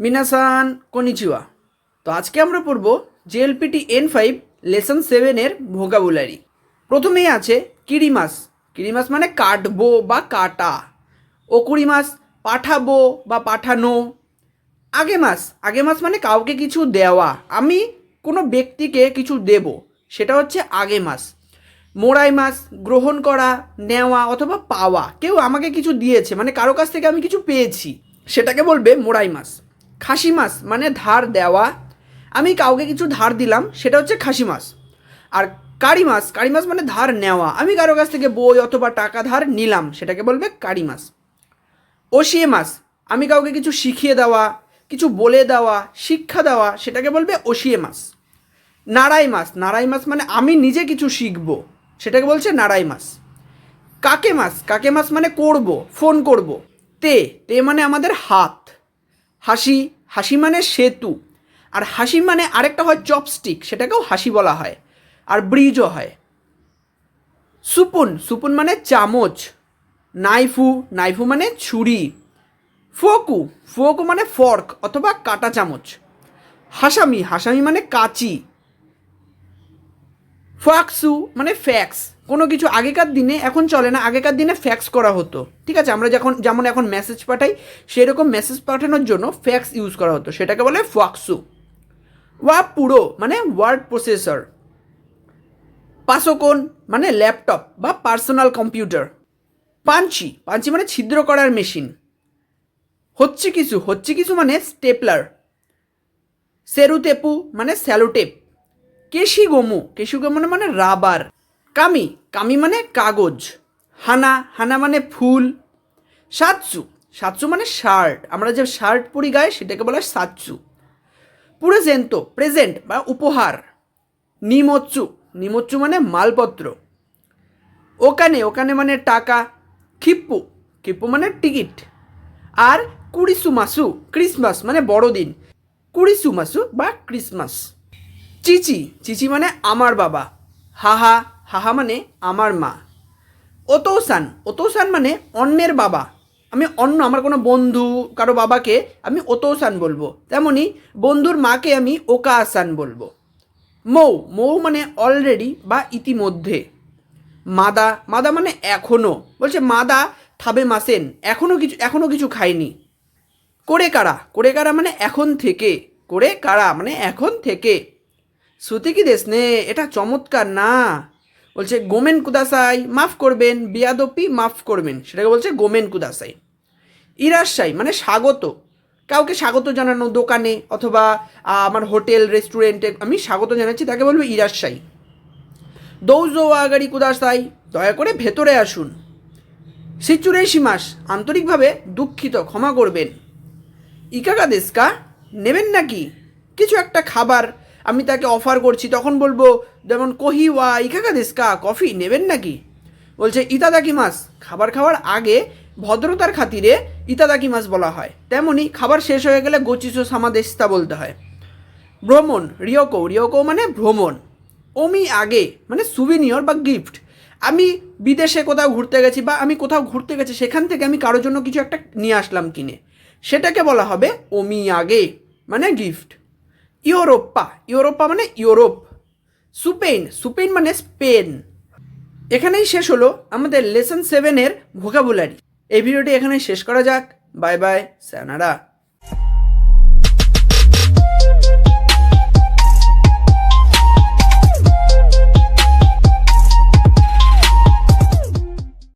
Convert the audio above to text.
মিনাসান কনিচিওয়া। তো আজকে আমরা পড়ব জেএলপিটি এন ফাইভ লেসন সেভেনের ভোকাবুলারি। প্রথমেই আছে কিরিমাস। কিরিমাস মানে কাটবো বা কাটা। ওকুড়ি মাস পাঠাবো বা পাঠানো। আগে মাস আগে মাস মানে কাউকে কিছু দেওয়া। আমি কোনো ব্যক্তিকে কিছু দেব। সেটা হচ্ছে আগে মাস মোড়াই মাস গ্রহণ করা, নেওয়া অথবা পাওয়া। কেউ আমাকে কিছু দিয়েছে মানে কারও কাছ থেকে আমি কিছু পেয়েছি। সেটাকে বলবে মোড়াই মাস খাসি মাছ মানে ধার দেওয়া। আমি কাউকে কিছু ধার দিলাম, সেটা হচ্ছে খাসি মাছ। আর কারি মাছ কারি মাছ মানে ধার নেওয়া। আমি কারও কাছ থেকে বই অথবা টাকা ধার নিলাম, সেটাকে বলবে কারি মাছ। ওসিয়ে মাছ, আমি কাউকে কিছু শিখিয়ে দেওয়া, কিছু বলে দেওয়া, শিক্ষা দেওয়া, সেটাকে বলবে ওসিয়ে মাছ। নাড়াই মাছ নাড়াই মাছ মানে আমি নিজে কিছু শিখব, সেটাকে বলছে নাড়াই মাছ। কাকে মাছ কাকে মাছ মানে করব, ফোন করব। তে তে মানে আমাদের হাত। হাসি হাসি মানে সেতু। আর হাসি মানে আরেকটা হয় চপস্টিক, সেটাকেও হাসি বলা হয়। আর ব্রিজও হয়। সুপুন সুপুন মানে চামচ। নাইফু নাইফু মানে ছুরি। ফোকু ফোকু মানে ফর্ক অথবা কাটা চামচ। হাসামি হাসামি মানে কাঁচি। ফ্যাক্সু মানে ফ্যাক্স। কোনো কিছু আগেকার দিনে এখন চলে না, আগেকার দিনে ফ্যাক্স করা হতো। ঠিক আছে? আমরা যখন, যেমন এখন মেসেজ পাঠাই, সেরকম মেসেজ পাঠানোর জন্য ফ্যাক্স ইউজ করা হতো। সেটাকে বলে ফ্যাক্সু ওয়া পুরো মানে ওয়ার্ড প্রসেসর পাসোকন মানে ল্যাপটপ বা পার্সোনাল কম্পিউটার পাঞ্চি পাঞ্চি মানে ছিদ্র করার মেশিন হচ্ছে কিছু হচ্ছে কিছু মানে স্টেপলার সেরুতেপু মানে স্যালোটেপ কেশি গমু কেশি গমু মানে রাবার কামি কামি মানে কাগজ। হানা হানা মানে ফুল। সাতসু সাতসু মানে শার্ট। আমরা যে শার্ট পরি গায়ে, সেটাকে বলা হয় সাতসু। প্রেজেন্টো, প্রেজেন্ট বা উপহার। নিমচ্চু নিমচ্চু মানে মালপত্র। ওখানে ওখানে মানে টাকা। খিপ্পু খিপ্পু মানে টিকিট। আর কুড়িসুমাসু, ক্রিসমাস মানে বড়দিন। কুড়িসুমাসু বা ক্রিসমাস। চিচি চিচি মানে আমার বাবা। হাহা হাহা মানে আমার মা। ওতৌসান ওতৌসান মানে অন্যের বাবা। আমি অন্য, আমার কোনো বন্ধু, কারও বাবাকে আমি ওতৌসান বলব। তেমনি বন্ধুর মাকে আমি ওকা আসান বলব। মৌ মৌ মানে অলরেডি বা ইতিমধ্যে। মাদা মাদা মানে এখনও। বলছে মাদা থাবে মাসেন এখনও কিছু এখনও কিছু খাইনি করে কারা করে কারা মানে এখন থেকে। করে কারা মানে এখন থেকে। শ্রুতি কি দেশ নে এটা চমৎকার না। বলছে, গোমেন কুদাসাই, মাফ করবেন, বিয়াদপি মাফ করবেন। সেটাকে বলছে, গোমেন কুদাসাই। ইরাশাই মানে স্বাগত। কাউকে স্বাগত জানানো দোকানে অথবা আমার হোটেল, রেস্টুরেন্টে, আমি স্বাগত জানাচ্ছি, তাকে বলব ইরাশাই দৌজো আগাড়ি কুদাসাই, দয়া করে ভেতরে আসুন। সিচুরেশি মাস, আন্তরিকভাবে দুঃখিত, ক্ষমা করবেন। ইকাকা দেশকা নেবেন নাকি? কিছু একটা খাবার আমি তাকে অফার করছি, তখন বলব, যেমন কহি ওয়া ইকাকা দেশকা কফি নেবেন নাকি? বলছে ইতাদাকি মাস খাবার খাওয়ার আগে ভদ্রতার খাতিরে ইতাদাকি মাস বলা হয়। তেমনি খাবার শেষ হয়ে গেলে গোচিসো সামাদেশতা বলতে হয়। ভ্রমণ রিয়কো রিয়কো মানে ভ্রমণ। ওমি আগে মানে সুভিনিয়র বা গিফট আমি বিদেশে কোথাও ঘুরতে গেছি বা আমি কোথাও ঘুরতে গেছি, সেখান থেকে আমি কারোর জন্য কিছু একটা নিয়ে আসলাম কিনে। সেটাকে বলা হবে ওমি আগে মানে গিফট ইউরোপ্পা ইউরোপা মানে ইউরোপ। সুপেন সুপেন মানে স্পেন। এখানেই শেষ হলো আমাদের লেসন সেভেনের ভোকাবুলারি। এই ভিডিওটি এখানে শেষ করা যাক। Bye bye, স্যানারা।